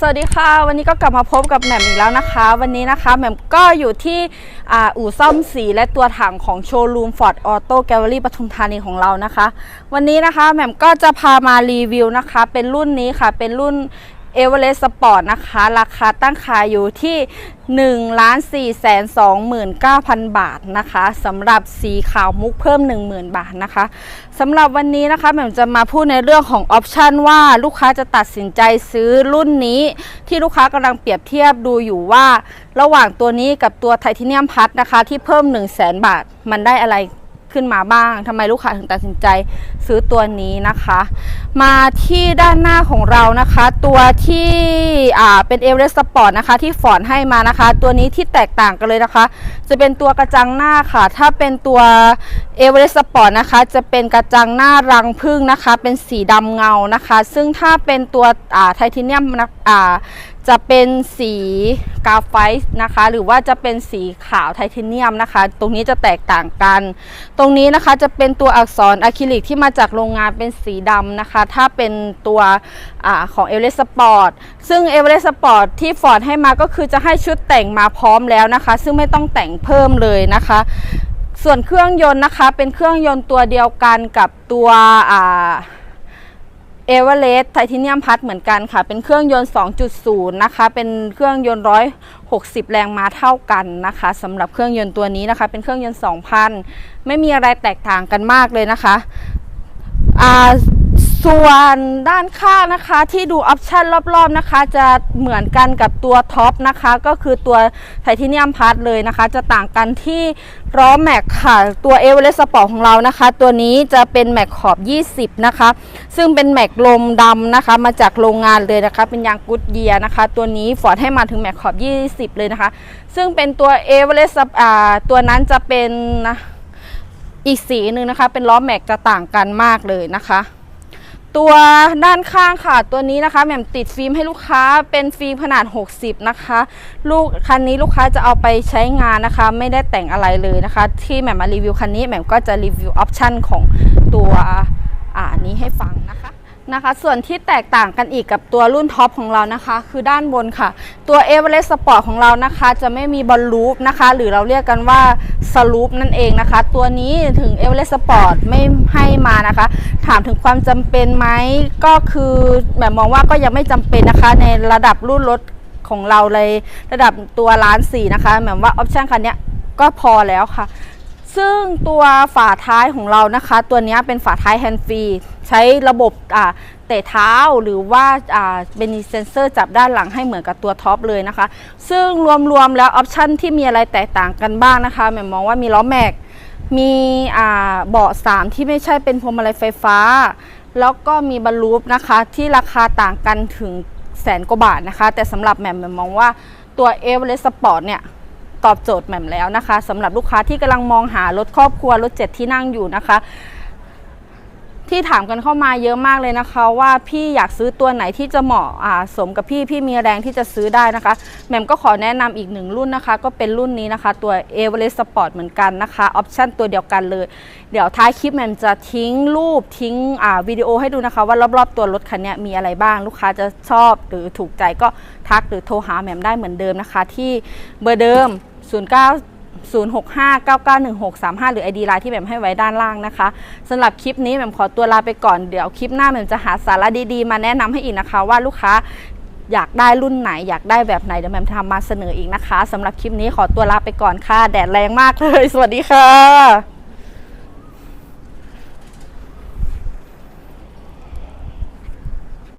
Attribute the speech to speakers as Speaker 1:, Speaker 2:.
Speaker 1: สวัสดีค่ะ วันนี้ก็กลับมาพบกับแหม่มอีกแล้วนะคะ วันนี้นะคะแหม่มก็อยู่ที่อ,อู่ซ่อมสีและตัวถังของโชว์รูม Ford Auto Gallery ปทุมธานีของเรานะคะ วันนี้นะคะแหม่มก็จะพามารีวิวนะคะ เป็นรุ่นนี้ค่ะ เป็นรุ่น เอเวอเรสต์สปอร์ตนะคะ ราคาตั้งขายอยู่ที่1ล้าน4แสน29,000 บาทนะคะสำหรับสีขาวมุกเพิ่ม 10,000 บาทนะคะสำหรับวันนี้นะคะแหม่มจะมาพูดในเรื่องของออปชันว่าลูกค้าจะตัดสินใจซื้อรุ่นนี้ ที่ลูกค้ากำลังเปรียบเทียบดูอยู่ว่า ระหว่างตัวนี้กับตัวไทเทเนียมพัดนะคะ ที่เพิ่ม 1 0 0 0 0แบาท มันได้อะไร ขึ้นมาบ้างทำไมลูกค้าถึงตัดสินใจซื้อตัวนี้นะคะ มาที่ด้านหน้าของเรานะคะ ตัวที่อ่าเป็นเอเวอเรสต์สปอร์ตนะคะที่ฟอนให้มานะคะ ตัวนี้ที่แตกต่างกันเลยนะคะ จะเป็นตัวกระจังหน้าค่ะ ถ้าเป็นตัวเอเวอเรสต์สปอร์ตนะคะ จะเป็นกระจังหน้ารังพึ่งนะคะ เป็นสีดำเงานะคะ ซึ่งถ้าเป็นตัวอ่าไทเทเนียมนะอ่า จะเป็นสีกาไฟต์นะคะ หรือว่าจะเป็นสีขาวไทเทเนียมนะคะ ตรงนี้จะแตกต่างกัน ตรงนี้นะคะจะเป็นตัวอักษรอะคริลิกที่มาจากโรงงานเป็นสีดำนะคะ ถ้าเป็นตัวอของเอเวอเรสต์สปอร์ตซึ่งเอเวอเรสต์สปอร์ตที่ฟอร์ดให้มาก็คือจะให้ชุดแต่งมาพร้อมแล้วนะคะ ซึ่งไม่ต้องแต่งเพิ่มเลยนะคะส่วนเครื่องยนต์นะคะเป็นเครื่องยนต์ตัวเดียวกันกับตัวอ่า เอเวอเรสต์ไทเทเนียมพัดเหมือนกันค่ะ เป็นเครื่องยนต์ 2.0 นะคะ เป็นเครื่องยนต์ 160 แรงม้าเท่ากันนะคะสำหรับเครื่องยนต์ตัวนี้นะคะ เป็นเครื่องยนต์ 2,000 ไม่มีอะไรแตกต่างกันมากเลยนะคะอ่า ส่วนด้านข้างนะคะที่ดูออปชันรอบๆนะคะ จะเหมือนกันกับตัวท็อปนะคะ ก็คือตัวไทเทเนียมพาร์ทเลยนะคะ จะต่างกันที่ล้อแม็กค่ะ ตัวเอเวอเรสต์สปอร์ตของเรานะคะ ตัวนี้จะเป็นแม็กขอบ 20 นะคะ ซึ่งเป็นแม็กลมดำนะคะ มาจากโรงงานเลยนะคะ เป็นยางกุดเยียนะคะ ตัวนี้ฟอร์ดให้มาถึงแม็กขอบ 20 เลยนะคะ ซึ่งเป็นตัวเอเวอเรสต์ตัวนั้นจะเป็นนะอีกสีหนึ่งนะคะ เป็นล้อแม็กจะต่างกันมากเลยนะคะ ตัวด้านข้างค่ะ ตัวนี้นะคะแหม่มติดฟิล์มให้ลูกค้าเป็นฟิล์มขนาด 60 นะคะ ลูกคันนี้ลูกค้าจะเอาไปใช้งานนะคะ ไม่ได้แต่งอะไรเลยนะคะ ที่แหม่มมารีวิวคันนี้แหม่มก็จะรีวิวออปชันของตัวอ่านี้ให้ฟังนะคะ นะคะ ส่วนที่แตกต่างกันอีกกับตัวรุ่นท็อปของเรานะคะ คือด้านบนค่ะ ตัว e v e r e s t Sport ของเรานะคะ จะไม่มีบอลลูปนะคะ หรือเราเรียกกันว่าสลูปนั่นเองนะคะ ตัวนี้ถึง e v e r e s t Sport ไม่ให้มานะคะ ถามถึงความจำเป็นไหมก็คือแบบมองว่าก็ยังไม่จำเป็นนะคะ ในระดับรุ่นรถของเราเลยระดับตัวล้านสี่นะคะ แบบว่าออปชันคันนี้ก็พอแล้วค่ะ ซึ่งตัวฝาท้ายของเรานะคะ ตัวนี้เป็นฝาท้ายแฮนด์ฟรีใช้ระบบอ่าเตะเท้าหรือว่าอ่าเป็นเซนเซอร์จับด้านหลังให้เหมือนกับตัวท็อปเลยนะคะ ซึ่งรวมๆแล้วออปชันที่มีอะไรแตกต่างกันบ้างนะคะแหม่มมองว่ามีล้อแม็กมีอ่าเบาะ3ที่ไม่ใช่เป็นพวงมาลัยไฟฟ้า แล้วก็มีบรรลูปนะคะที่ราคาต่างกันถึงแสนกว่าบาทนะคะ แต่สำหรับแหม่มมองว่าตัว e v e r e s t Sport เนี่ย ตอบโจทย์แหม่มแล้วนะคะสำหรับลูกค้าที่กำลังมองหารถครอบครัวรถเจ็ดที่นั่งอยู่นะคะ ที่ถามกันเข้ามาเยอะมากเลยนะคะ ว่าพี่อยากซื้อตัวไหนที่จะเหมาะอ่าสมกับพี่พี่มีแรงที่จะซื้อได้นะคะแหม่มก็ขอแนะนำอีกหนึ่งรุ่นนะคะ ก็เป็นรุ่นนี้นะคะ ตัว e v e r e s t Sport เหมือนกันนะคะออปชั่นตัวเดียวกันเลย เดี๋ยวท้ายคลิปแหม่มจะทิ้งรูปทิ้งอ่าวิดีโอให้ดูนะคะ ว่ารอบๆตัวรถคันนี้มีอะไรบ้างลูกค้าจะชอบหรือถูกใจก็ทักหรือโทรหาแหม่มได้เหมือนเดิมนะคะ ที่เบอร์เดิม 09 065-991635 หรือ ID ไลน์ที่แหม่มให้ไว้ด้านล่างนะคะสำหรับคลิปนี้แหม่มขอตัวลาไปก่อนเดี๋ยวคลิปหน้าแหม่มจะหาสาระดีๆ มาแนะนำให้อีกนะคะ ว่าลูกค้าอยากได้รุ่นไหนอยากได้แบบไหนเดี๋ยวแหม่มทำมาเสนออีกนะคะสำหรับคลิปนี้ขอตัวลาไปก่อนค่ะ แดดแรงมากเลย สวัสดีค่ะ